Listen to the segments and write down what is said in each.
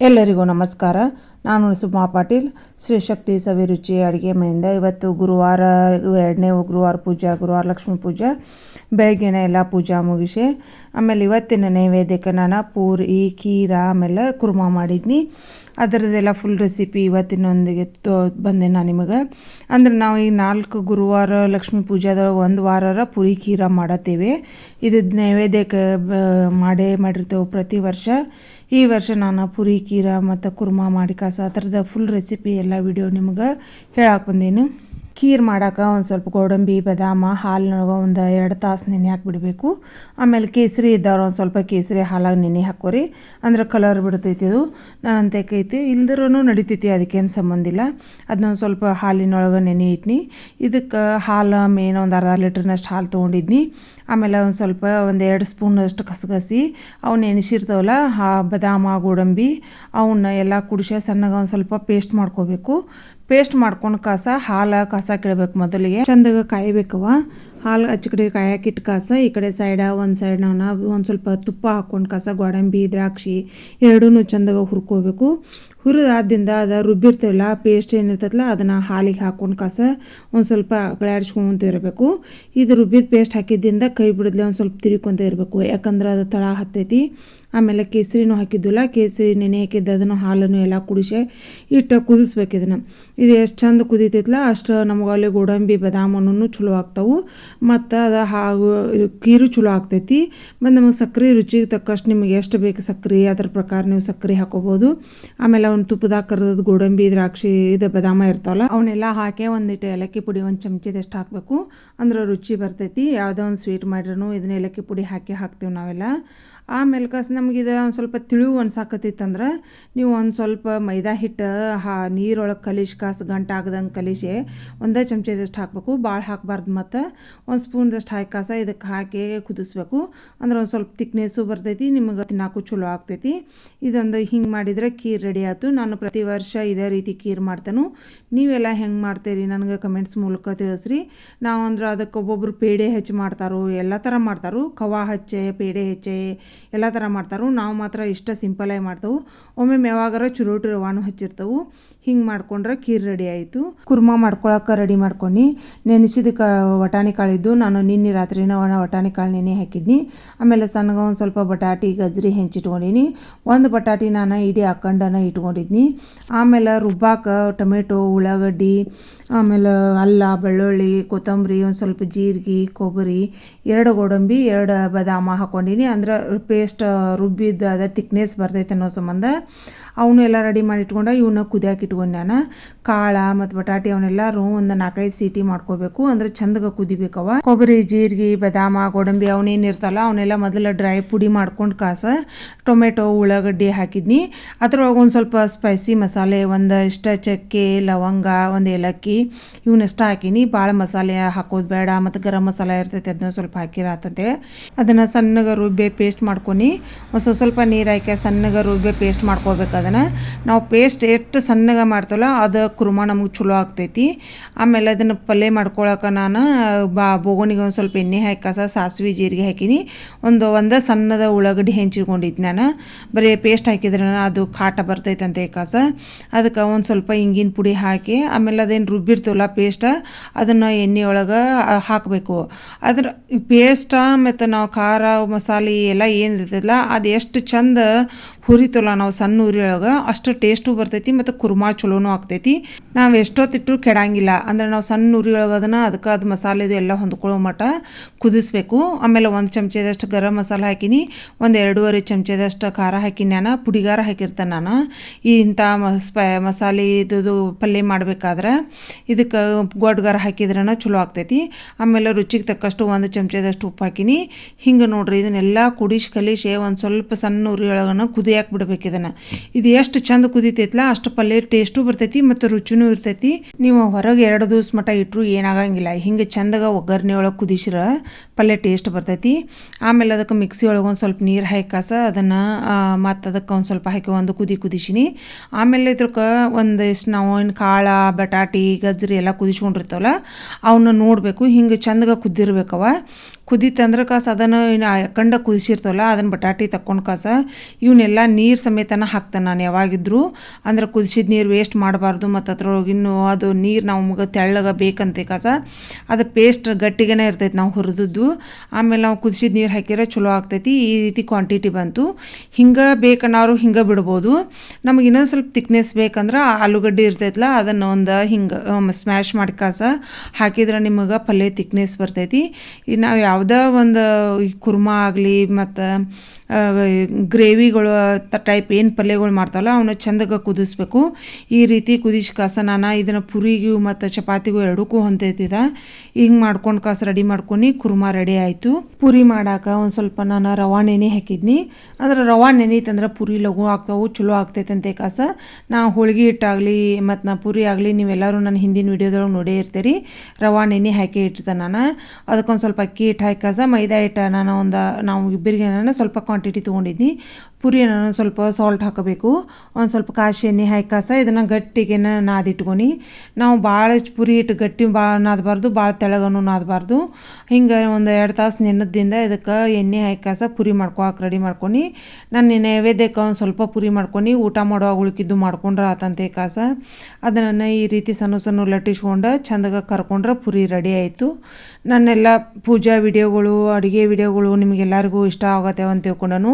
ಎಲ್ಲರಿಗೂ ನಮಸ್ಕಾರ. ನಾನು ಸುಮಾ ಪಾಟೀಲ್. ಶ್ರೀ ಶಕ್ತಿ ಸವಿರುಚಿ ಅಡುಗೆ ಮನೆಯಿಂದ ಇವತ್ತು ಗುರುವಾರ, ಎರಡನೇ ಗುರುವಾರ ಪೂಜೆ, ಗುರುವಾರ ಲಕ್ಷ್ಮೀ ಪೂಜೆ, ಬೆಳಗ್ಗೆನೇ ಎಲ್ಲ ಪೂಜಾ ಮುಗಿಸಿ, ಆಮೇಲೆ ಇವತ್ತಿನ ನೈವೇದ್ಯಕ್ಕೆ ನಾನು ಪೂರಿ, ಖೀರ, ಆಮೇಲೆ ಕುರ್ಮಾ ಮಾಡಿದ್ನಿ. ಅದರದ್ದೆಲ್ಲ ಫುಲ್ ರೆಸಿಪಿ ಇವತ್ತಿನೊಂದಿಗೆ ತೋ, ಬಂದೆ ನಾನು ನಿಮಗೆ. ಅಂದ್ರೆ ನಾವು ಈ ನಾಲ್ಕು ಗುರುವಾರ ಲಕ್ಷ್ಮೀ ಪೂಜಾದೊಳಗೆ ಒಂದು ವಾರ ಪುರಿ, ಖೀರ ಮಾಡತ್ತೇವೆ. ಇದು ನೈವೇದ್ಯಕ್ಕೆ ಮಾಡೇ ಮಾಡಿರ್ತೇವೆ ಪ್ರತಿ ವರ್ಷ. ಈ ವರ್ಷ ನಾನು ಪುರಿ ಕೀರ ಮತ್ತು ಕುರ್ಮಾ ಮಾಡಿ ಕಾಸ ಆ ಥರದ ಫುಲ್ ರೆಸಿಪಿ ಎಲ್ಲ ವಿಡಿಯೋ ನಿಮ್ಗೆ ಹೇಳಕ್ಕೆ ಬಂದೀನಿ. ಖೀರ್ ಮಾಡಕ್ಕೆ ಒಂದು ಸ್ವಲ್ಪ ಗೋಡಂಬಿ, ಬದಾಮ, ಹಾಲಿನೊಳಗೆ ಒಂದು ಎರಡು ತಾಸು ನೆನೆ ಹಾಕ್ಬಿಡಬೇಕು. ಆಮೇಲೆ ಕೇಸರಿ ಇದ್ದವ್ರು ಒಂದು ಸ್ವಲ್ಪ ಕೇಸರಿ ಹಾಲಾಗಿ ನೆನೆ ಹಾಕೋರಿ. ಅಂದ್ರೆ ಕಲರ್ ಬಿಡ್ತೈತಿ ಅದು. ನಾನು ಅಂತೇಕೈತಿ ಇಲ್ದಿರೂ ನಡಿತೈತಿ, ಅದಕ್ಕೇನು ಸಂಬಂಧ ಇಲ್ಲ. ಅದನ್ನ ಒಂದು ಸ್ವಲ್ಪ ಹಾಲಿನೊಳಗೆ ನೆನೆ ಇಟ್ನಿ. ಇದಕ್ಕೆ ಹಾಲು ಮೇನ್ ಒಂದು ಅರ್ಧ ಲೀಟ್ರ್ನಷ್ಟು ಹಾಲು ತೊಗೊಂಡಿದ್ನಿ. ಆಮೇಲೆ ಒಂದು ಸ್ವಲ್ಪ ಒಂದು ಎರಡು ಸ್ಪೂನಷ್ಟು ಕಸಗಸಿ, ಅವು ನೆನೆಸಿರ್ತಾವಲ್ಲ ಹಾ ಬದಾಮ, ಗೋಡಂಬಿ ಅವನ್ನ ಎಲ್ಲ ಕುಡಿಸಿ ಸಣ್ಣಗೆ ಒಂದು ಸ್ವಲ್ಪ ಪೇಸ್ಟ್ ಮಾಡ್ಕೋಬೇಕು. ಪೇಸ್ಟ್ ಮಾಡ್ಕೊಂಡು ಕಸ ಹಾಲು ಕಸ ಕೇಳಬೇಕು ಮೊದಲಿಗೆ. ಚಂದಾಗ ಕಾಯಬೇಕವ ಹಾಲು ಅಚ್ಚ ಕಡೆ ಕಾಯಕ್ಕಿಟ್ಟು ಕಸ, ಈ ಕಡೆ ಸೈಡ ಒಂದು ಸೈಡ್ ನಾವು ಒಂದು ಸ್ವಲ್ಪ ತುಪ್ಪ ಹಾಕ್ಕೊಂಡು ಕಸ, ಗೋಡಂಬಿ, ದ್ರಾಕ್ಷಿ ಎರಡೂ ಚಂದಾಗ ಹುರ್ಕೋಬೇಕು. ಹುರಿದಾದ್ದಿಂದ ಅದು ರುಬ್ಬಿರ್ತೇವಲ್ಲ ಪೇಸ್ಟ್ ಏನಿರ್ತೈತಲ್ಲ ಅದನ್ನು ಹಾಲಿಗೆ ಹಾಕ್ಕೊಂಡು ಕಸ ಒಂದು ಸ್ವಲ್ಪ ಅಗಳಾಡಿಸ್ಕೊಂತ ಇರಬೇಕು. ಇದು ರುಬ್ಬಿದ ಪೇಸ್ಟ್ ಹಾಕಿದ್ದಿಂದ ಕೈ ಬಿಡದ್ಲೆ ಒಂದು ಸ್ವಲ್ಪ ತಿರ್ಕೊಂತ ಇರಬೇಕು. ಯಾಕಂದ್ರೆ ಅದು ತಳ ಹತ್ತೈತಿ. ಆಮೇಲೆ ಕೇಸರಿನೂ ಹಾಕಿದ್ದಿಲ್ಲ ಕೇಸರಿ ನೆನೆ ಹಾಕಿದ್ದು ಅದನ್ನು ಹಾಲನ್ನು ಎಲ್ಲ ಕುಡಿಸಿ ಇಟ್ಟು ಕುದಿಸ್ಬೇಕು ಇದನ್ನು. ಇದು ಎಷ್ಟು ಚಂದ ಕುದಿತೈತಲ್ಲ, ಅಷ್ಟು ನಮ್ಗೆ ಅಲ್ಲಿ ಗೋಡಂಬಿ ಬದಾಮನೂ ಚಲೋ ಆಗ್ತಾವು. ಮತ್ತು ಅದು ಹಾಗು ಕೀರು ಚಲೋ ಆಗ್ತೈತಿ. ಮತ್ತು ನಮಗೆ ಸಕ್ಕರೆ ರುಚಿಗೆ ತಕ್ಕಷ್ಟು ನಿಮಗೆ ಎಷ್ಟು ಬೇಕು ಸಕ್ಕರೆ ಅದ್ರ ಪ್ರಕಾರ ನೀವು ಸಕ್ಕರೆ ಹಾಕೋಬೋದು. ಆಮೇಲೆ ಅವ್ನು ತುಪ್ಪದಾಗ ಕರೆದದ್ದು ಗೋಡಂಬಿ, ದ್ರಾಕ್ಷಿ, ಇದು ಬದಾಮ ಇರ್ತಾವಲ್ಲ ಅವನ್ನೆಲ್ಲ ಹಾಕಿ ಒಂದಿಟ್ಟು ಏಲಕ್ಕಿ ಪುಡಿ ಒಂದು ಚಮಚದಷ್ಟು ಹಾಕಬೇಕು. ಅಂದ್ರೆ ರುಚಿ ಬರ್ತೈತಿ. ಯಾವುದೋ ಒಂದು ಸ್ವೀಟ್ ಮಾಡ್ರೂ ಇದನ್ನ ಏಲಕ್ಕಿ ಪುಡಿ ಹಾಕಿ ಹಾಕ್ತೀವಿ ನಾವೆಲ್ಲ. ಆಮೇಲೆ ಕಸ ನಮಗಿದ ಒಂದು ಸ್ವಲ್ಪ ತಿಳಿವು ಅನ್ಸಾಕತ್ತಿತ್ತಂದ್ರೆ ನೀವು ಒಂದು ಸ್ವಲ್ಪ ಮೈದಾ ಹಿಟ್ಟು, ಹಾ, ನೀರೊಳಗೆ ಕಲಿಶ್, ಕಾಸು ಗಂಟು ಆಗ್ದಂಗೆ ಕಲಿಸಿ ಒಂದೇ ಚಮಚದಷ್ಟು ಹಾಕಬೇಕು ಭಾಳ ಹಾಕಬಾರ್ದು ಮತ್ತು ಒಂದು ಸ್ಪೂನ್ದಷ್ಟು ಹಾಕಿ ಕಾಸ ಇದಕ್ಕೆ ಹಾಕಿ ಕುದಿಸ್ಬೇಕು. ಅಂದ್ರೆ ಒಂದು ಸ್ವಲ್ಪ ತಿಕ್ನೆಸ್ಸು ಬರ್ತೈತಿ, ನಿಮಗೆ ತಿನ್ನಾಕು ಚಲೋ ಆಗ್ತೈತಿ. ಇದೊಂದು ಹಿಂಗೆ ಮಾಡಿದರೆ ಖೀರ್ ರೆಡಿ ಆಯಿತು ನಾನು ಪ್ರತಿ ವರ್ಷ ಇದೇ ರೀತಿ ಖೀರ್ ಮಾಡ್ತೇನೆ. ನೀವೆಲ್ಲ ಹೆಂಗೆ ಮಾಡ್ತೀರಿ ನನಗೆ ಕಮೆಂಟ್ಸ್ ಮೂಲಕ ತಿಳಿಸ್ರಿ. ನಾವು ಅಂದ್ರೆ ಅದಕ್ಕೆ ಒಬ್ಬೊಬ್ರು ಪೇಡೆ ಹೆಚ್ಚು ಮಾಡ್ತಾರೋ, ಎಲ್ಲ ಥರ ಮಾಡ್ತಾರೋ, ಕವಾ ಹಚ್ಚೆ, ಪೇಡೆ ಹೆಚ್ಚೆ ಎಲ್ಲ ಥರ ಮಾಡ್ತಾರೆ. ನಾವು ಮಾತ್ರ ಇಷ್ಟ ಸಿಂಪಲಾಗಿ ಮಾಡ್ತವೆ. ಒಮ್ಮೆ ಯಾವಾಗಾರ ಚುರೋಟಿ ರವಾನು ಹಚ್ಚಿರ್ತವು. ಹಿಂಗೆ ಮಾಡ್ಕೊಂಡ್ರೆ ಖೀರ್ ರೆಡಿ ಆಯಿತು. ಕುರ್ಮಾ ಮಾಡ್ಕೊಳಕ್ಕೆ ರೆಡಿ ಮಾಡ್ಕೊಂಡು. ನೆನೆಸಿದ ಕ, ವಟಾಣಿ ಕಾಳಿದ್ದು ನಾನು ನಿನ್ನೆ ರಾತ್ರಿನ ಒಣ ವಟಾಣಿ ಕಾಳು ನೆನೆ ಹಾಕಿದ್ನಿ. ಆಮೇಲೆ ಸಣ್ಣಗೆ ಒಂದು ಸ್ವಲ್ಪ ಬಟಾಟಿ, ಗಜ್ರಿ ಹೆಂಚಿಟ್ಕೊಂಡಿನಿ. ಒಂದು ಬಟಾಟಿ ನಾನು ಇಡೀ ಹಾಕೊಂಡನ ಇಟ್ಕೊಂಡಿದ್ನಿ. ಆಮೇಲೆ ರುಬ್ಬಾಕ ಟೊಮೆಟೊ, ಉಳ್ಳಾಗಡ್ಡಿ, ಆಮೇಲೆ ಅಲ್ಲ, ಬೆಳ್ಳುಳ್ಳಿ, ಕೊತ್ತಂಬರಿ, ಒಂದು ಸ್ವಲ್ಪ ಜೀರಿಗೆ, ಕೊಬ್ಬರಿ, ಎರಡು ಗೋಡಂಬಿ, ಎರಡು ಬದಾಮ ಹಾಕ್ಕೊಂಡಿನಿ ಅಂದ್ರೆ ಪೇಸ್ಟ್ ರುಬ್ಬಿದ್ದು ಅದೇ ತಿಕ್ನೆಸ್ ಬರ್ತೈತೆ ಅನ್ನೋ ಸಂಬಂಧ ಅವನು ಎಲ್ಲ ರೆಡಿ ಮಾಡಿ ಇಟ್ಕೊಂಡ ಇವನ್ನ ಕುದಿಯಾಕೆ ಇಟ್ಕೊಂಡು ನಾನು ಕಾಳ ಮತ್ತು ಬಟಾಟೆ ಅವನ್ನೆಲ್ಲರೂ ಒಂದು ನಾಲ್ಕೈದು ಸೀಟಿ ಮಾಡ್ಕೋಬೇಕು. ಅಂದ್ರೆ ಚಂದಗೆ ಕುದಿಬೇಕವ. ಕೊಬ್ಬರಿ, ಜೀರಿಗೆ, ಬದಾಮ, ಗೋಡಂಬಿ ಅವನೇನು ಇರ್ತಲ್ಲ ಅವನ್ನೆಲ್ಲ ಮೊದಲ ಡ್ರೈ ಪುಡಿ ಮಾಡ್ಕೊಂಡು ಕಾಸ. ಟೊಮೆಟೊ, ಉಳ್ಳಾಗಡ್ಡಿ ಹಾಕಿದ್ನಿ. ಅದ್ರೊಳಗೆ ಒಂದು ಸ್ವಲ್ಪ ಸ್ಪೈಸಿ ಮಸಾಲೆ, ಒಂದು ಇಷ್ಟ ಚಕ್ಕೆ, ಲವಂಗ, ಒಂದು ಏಲಕ್ಕಿ ಇವನ್ನೆಷ್ಟು ಹಾಕೀನಿ. ಭಾಳ ಮಸಾಲೆ ಹಾಕೋದು ಬೇಡ. ಮತ್ತು ಗರಂ ಮಸಾಲೆ ಇರ್ತೈತೆ ಅದನ್ನ ಸ್ವಲ್ಪ ಹಾಕಿರ ಅಂತಂತೇಳಿ ಅದನ್ನು ಸಣ್ಣಗೆ ರುಬ್ಬೆ ಪೇಸ್ಟ್ ಮಾಡ್ಕೊನಿ. ಒಂದು ಸ್ವಲ್ಪ ಸ್ವಲ್ಪ ನೀರು ಹಾಕಿ ಸಣ್ಣಗೆ ರುಬ್ಬೆ ಪೇಸ್ಟ್ ಮಾಡ್ಕೋಬೇಕು ಅದನ್ನು ನಾವು ಪೇಸ್ಟ್ ಎಷ್ಟು ಸಣ್ಣಗೆ ಮಾಡ್ತವಲ್ಲ ಅದು ಕುರ್ಮ ನಮಗೆ ಚಲೋ ಆಗ್ತೈತಿ. ಆಮೇಲೆ ಅದನ್ನು ಪಲ್ಯ ಮಾಡ್ಕೊಳಕ್ಕೆ ನಾನು, ಬಾ ಬೋಗೋನಿಗೆ ಒಂದು ಸ್ವಲ್ಪ ಎಣ್ಣೆ ಹಾಕಿ, ಕಸ, ಸಾಸಿವೆ, ಜೀರಿಗೆ ಹಾಕೀನಿ. ಒಂದು ಒಂದು ಸಣ್ಣದ ಉಳ್ಳಾಗಡ್ಡಿ ಹೆಂಚಿಟ್ಕೊಂಡಿದ್ದು ನಾನು. ಬರೀ ಪೇಸ್ಟ್ ಹಾಕಿದ್ರೆ ಅದು ಕಾಟ ಬರ್ತೈತೆ ಅಂತ ಕಸ. ಅದಕ್ಕೆ ಒಂದು ಸ್ವಲ್ಪ ಇಂಗಿನ ಪುಡಿ ಹಾಕಿ, ಆಮೇಲೆ ಅದೇನು ರುಬ್ಬಿರ್ತೀವಲ್ಲ ಪೇಸ್ಟ ಅದನ್ನು ಎಣ್ಣೆ ಒಳಗೆ ಹಾಕಬೇಕು. ಅದ್ರ ಪೇಸ್ಟ ಮತ್ತು ನಾವು ಖಾರ, ಮಸಾಲೆ ಎಲ್ಲ ಏನು ಇರ್ತೈತಲ್ಲ, ಅದು ಎಷ್ಟು ಚಂದ ಹುರಿತಲ್ಲ ನಾವು ಸಣ್ಣ ಉರಿ ಒಳಗೆ ಅಷ್ಟು ಟೇಸ್ಟು ಬರ್ತೈತಿ ಮತ್ತು ಕುರ್ಮಾ ಚಲೋನೂ ಆಗ್ತೈತಿ. ನಾವು ಎಷ್ಟೊತ್ತಿಟ್ಟರು ಕೆಡಂಗಿಲ್ಲ. ಅಂದ್ರೆ ನಾವು ಸಣ್ಣ ಉರಿ ಒಳಗೆ ಅದನ್ನು ಅದಕ್ಕೆ ಅದು ಮಸಾಲೆದು ಎಲ್ಲ ಹೊಂದ್ಕೊಳ್ಳೋ ಮಟ್ಟ ಕುದಿಸ್ಬೇಕು. ಆಮೇಲೆ ಒಂದು ಚಮಚದಷ್ಟು ಗರಂ ಮಸಾಲೆ ಹಾಕಿನಿ. ಒಂದು ಎರಡೂವರೆ ಚಮಚದಷ್ಟು ಖಾರ ಹಾಕಿನಿ ನಾನು. ಪುಡಿಗಾರ ಹಾಕಿರ್ತೇನೆ ನಾನು. ಇಂಥ ಸ್ಪೈ ಮಸಾಲೆ ಇದು ಪಲ್ಯ ಮಾಡಬೇಕಾದ್ರೆ ಇದಕ್ಕೆ ಗೊಡ್ಗಾರ ಹಾಕಿದ್ರನ ಚಲೋ ಆಗ್ತೈತಿ. ಆಮೇಲೆ ರುಚಿಗೆ ತಕ್ಕಷ್ಟು ಒಂದು ಚಮಚದಷ್ಟು ಉಪ್ಪು ಹಾಕಿನಿ. ಹಿಂಗೆ ನೋಡ್ರಿ ಇದನ್ನೆಲ್ಲ ಕುಡಿಸಿ ಕಲಿಸಿ ಒಂದು ಸ್ವಲ್ಪ ಸಣ್ಣ ಉರಿಯೊಳಗನ ಕುದಿಯಾಕೆ ಬಿಡ್ಬೇಕು ಇದನ್ನು. ಇದು ಎಷ್ಟು ಚಂದ ಕುದಿತೈತಲ್ಲ ಅಷ್ಟು ಪಲ್ಯ ಟೇಸ್ಟು ಬರ್ತೈತಿ ಮತ್ತು ರುಚಿನೂ ಇರ್ತೈತಿ. ನೀವು ಹೊರಗೆ ಎರಡು ದಿವ್ಸ ಮಟ ಇಟ್ಟರು ಏನಾಗಂಗಿಲ್ಲ. ಹಿಂಗೆ ಚಂದಾಗ ಒಗ್ಗರಣೆ ಒಳಗೆ ಕುದಿಸ್ರ ಪಲ್ಯ ಟೇಸ್ಟ್ ಬರ್ತೈತಿ. ಆಮೇಲೆ ಅದಕ್ಕೆ ಮಿಕ್ಸಿ ಒಳಗೆ ಒಂದು ಸ್ವಲ್ಪ ನೀರು ಹಾಕಿ ಕಾಸ ಅದನ್ನು ಮತ್ತು ಅದಕ್ಕೆ ಒಂದು ಸ್ವಲ್ಪ ಹಾಕಿ ಒಂದು ಕುದಿ ಕುದಿಸಿನಿ. ಆಮೇಲೆ ಇದ್ರಕ್ಕೆ ಒಂದಿಷ್ಟು ನಾವು ಏನು ಕಾಳ, ಬಟಾಟಿ ಗಜ್ರಿ ಎಲ್ಲ ಕುದಿಸ್ಕೊಂಡಿರ್ತಾವಲ್ಲ ಅವನ್ನ ನೋಡಬೇಕು. ಹಿಂಗೆ ಚಂದಗ ಕುದ್ದಿರ್ಬೇಕವ. ಕುದಿತಂದ್ರೆ ಕಾಸ ಅದನ್ನು ಇನ್ನು ಕಂಡ ಕುದಿಸಿರ್ತವಲ್ಲ ಅದನ್ನು ಬಟಾಟಿ ತಕ್ಕೊಂಡು ಕಾಸ ಇವನ್ನೆಲ್ಲ ನೀರು ಸಮೇತನ ಹಾಕ್ತೇನೆ ನಾನು ಯಾವಾಗಿದ್ರೂ ಅಂದ್ರೆ ಕುದಿಸಿದ ನೀರು ವೇಸ್ಟ್ ಮಾಡಬಾರ್ದು ಮತ್ತು ಅದ್ರೊಳಗೆ ಇನ್ನೂ ಅದು ನೀರು ನಮ್ಗೆ ತೆಳ್ಳಗೆ ಬೇಕಂತೆ ಕಸ. ಅದು ಪೇಸ್ಟ್ ಗಟ್ಟಿಗೆನೇ ಇರ್ತೈತೆ ನಾವು ಹುರಿದದ್ದು. ಆಮೇಲೆ ನಾವು ಕುದಿಸಿದ ನೀರು ಹಾಕಿದ್ರೆ ಚಲೋ ಆಗ್ತೈತಿ. ಈ ರೀತಿ ಕ್ವಾಂಟಿಟಿ ಬಂತು. ಹಿಂಗೆ ಬೇಕನ್ನೋರು ಹಿಂಗೆ ಬಿಡ್ಬೋದು. ನಮಗೆ ಇನ್ನೊಂದು ಸ್ವಲ್ಪ ತಿಕ್ನೆಸ್ ಬೇಕಂದ್ರೆ ಆಲೂಗಡ್ಡೆ ಇರ್ತೈತಲ್ಲ ಅದನ್ನು ಒಂದು ಹಿಂಗೆ ಸ್ಮ್ಯಾಶ್ ಮಾಡಿ ಕಸ ಹಾಕಿದ್ರೆ ನಿಮಗೆ ಪಲ್ಯ ತಿಕ್ನೆಸ್ ಬರ್ತೈತಿ. ಈಗ ನಾವು ಯಾವುದೇ ಒಂದು ಕುರ್ಮಾ ಆಗಲಿ ಮತ್ತು ಗ್ರೇವಿಗಳು ಟೈಪ್ ಏನು ಪಲ್ಯಗಳು ಮಾಡ್ತಾವಲ್ಲ ಅವನ್ನ ಚಂದಕ್ಕೆ ಕುದಿಸ್ಬೇಕು. ಈ ರೀತಿ ಕುದಿಸಿ ಕಾಸ ನಾನು ಇದನ್ನು ಪುರಿಗೂ ಮತ್ತು ಚಪಾತಿಗೂ ಎರಡಕ್ಕೂ ಹೊಂದೈತಿದ ಹಿಂಗೆ ಮಾಡ್ಕೊಂಡು ಕಸ ರೆಡಿ ಮಾಡ್ಕೊಂಡು ಕುರ್ಮಾ ರೆಡಿ ಆಯಿತು. ಪುರಿ ಮಾಡಾಕ ಒಂದು ಸ್ವಲ್ಪ ನಾನು ರವಾ ನೆನೆ ಹಾಕಿದ್ನಿ. ಅಂದ್ರೆ ರವಾ ನೆನೀತಂದ್ರೆ ಪುರಿ ಲಘು ಆಗ್ತಾವು, ಚಲೋ ಆಗ್ತೈತಂತೆ ಕಾಸ. ನಾ ಹೋಳಿಗೆ ಹಿಟ್ಟಾಗಲಿ ಮತ್ತು ನಾ ಪುರಿ ಆಗಲಿ ನೀವೆಲ್ಲರೂ ನನ್ನ ಹಿಂದಿನ ವಿಡಿಯೋದೊಳಗೆ ನೋಡೇ ಇರ್ತೀರಿ. ರವಾ ನೆನೆ ಹಾಕಿ ಇಟ್ಟಿದ್ದೆ ನಾನು. ಅದಕ್ಕೊಂದು ಸ್ವಲ್ಪ ಅಕ್ಕಿ ಹಿಟ್ಟು ಹಾಕಿ ಕಸ, ಮೈದಾ ಹಿಟ್ಟು ನಾನು ಒಂದು, ನಾವು ಇಬ್ಬರಿಗೆ ನಾನು ಸ್ವಲ್ಪ ಕ್ವಾಂಟಿಟಿ ತೊಗೊಂಡಿದ್ನಿ. ಪುರಿ ನಾನು ಸ್ವಲ್ಪ ಸಾಲ್ಟ್ ಹಾಕಬೇಕು. ಒಂದು ಸ್ವಲ್ಪ ಕಾಶಿ ಎಣ್ಣೆ ಹಾಕಿ ಕಾಸ, ಇದನ್ನು ಗಟ್ಟಿಗೆ ನಾದಿಟ್ಕೊನಿ. ನಾವು ಭಾಳ ಪುರಿ ಇಟ್ಟು ಗಟ್ಟಿ ಭಾಳ ನಾದಬಾರ್ದು ಭಾಳ ತೆಳಗನು ನಾದಬಾರ್ದು. ಹಿಂಗೆ ಒಂದು ಎರಡು ತಾಸು ನೆನದಿಂದ ಇದಕ್ಕೆ ಎಣ್ಣೆ ಹಾಕಿ ಕಾಸ, ಪುರಿ ಮಾಡ್ಕೊಳಕ್ಕೆ ರೆಡಿ ಮಾಡ್ಕೊಂಡು ನಾನು ನೈವೇದ್ಯಕ್ಕೆ ಒಂದು ಸ್ವಲ್ಪ ಪುರಿ ಮಾಡ್ಕೊಂಡು ಊಟ ಮಾಡುವಾಗ ಉಳುಕಿದ್ದು ಮಾಡ್ಕೊಂಡ್ರೆ ಆತಂತೆ ಕಾಸ. ಅದನ್ನು ಈ ರೀತಿ ಸಣ್ಣ ಸಣ್ಣ ಲಟ್ಟಿಸ್ಕೊಂಡು ಚಂದಗೆ ಕರ್ಕೊಂಡ್ರೆ ಪುರಿ ರೆಡಿ ಆಯಿತು. ನನ್ನೆಲ್ಲ ಪೂಜಾ ವಿಡಿಯೋಗಳು, ಅಡುಗೆ ವಿಡಿಯೋಗಳು ನಿಮಗೆಲ್ಲರಿಗೂ ಇಷ್ಟ ಆಗತ್ತೆ ಅಂತ ತಿಳ್ಕೊಂಡನು.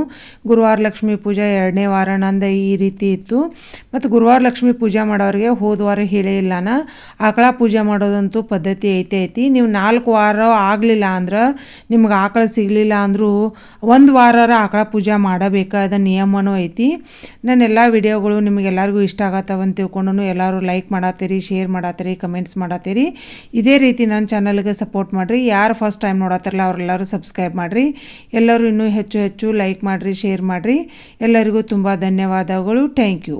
ಗುರುವಾರ ಲಕ್ಷ್ಮೀ ಪೂಜೆ ಎರಡನೇ ವಾರ ನಂದು ಈ ರೀತಿ ಇತ್ತು. ಮತ್ತು ಗುರುವಾರ ಲಕ್ಷ್ಮೀ ಪೂಜೆ ಮಾಡೋರಿಗೆ ಹೋದ ವಾರ ಹೇಳೇ ಇಲ್ಲ ನಾ ಆಕಳ ಪೂಜೆ ಮಾಡೋದಂತೂ ಪದ್ಧತಿ ಐತೆ ಐತಿ. ನೀವು ನಾಲ್ಕು ವಾರ ಆಗಲಿಲ್ಲ ಅಂದ್ರೆ ನಿಮ್ಗೆ ಆಕಳ ಸಿಗಲಿಲ್ಲ ಅಂದರೂ ಒಂದು ವಾರ ಆಕಳ ಪೂಜೆ ಮಾಡಬೇಕಾದ ನಿಯಮನೂ ಐತಿ. ನನ್ನ ಎಲ್ಲ ವಿಡಿಯೋಗಳು ನಿಮಗೆಲ್ಲರಿಗೂ ಇಷ್ಟ ಆಗತ್ತವ ಅಂತ ತಿಳ್ಕೊಂಡು ಎಲ್ಲರೂ ಲೈಕ್ ಮಾಡತ್ತೀರಿ ಶೇರ್ ಮಾಡತ್ತೀರಿ ಕಮೆಂಟ್ಸ್ ಮಾಡತ್ತೀರಿ ಇದೇ ರೀತಿ ನನ್ನ ಚಾನಲ್ಗೆ ಸಪೋರ್ಟ್ ಮಾಡಿರಿ. ಯಾರು ಫಸ್ಟ್ ಟೈಮ್ ನೋಡತ್ತಾರಲ್ಲ ಅವರೆಲ್ಲರೂ ಸಬ್ಸ್ಕ್ರೈಬ್ ಮಾಡಿರಿ. ಎಲ್ಲರೂ ಇನ್ನೂ ಹೆಚ್ಚು ಹೆಚ್ಚು ಲೈಕ್ ಮಾಡಿರಿ, ಶೇರ್ ಮಾಡಿರಿ. ಎಲ್ಲರಿಗೂ ತುಂಬ ಧನ್ಯವಾದಗಳು. Thank you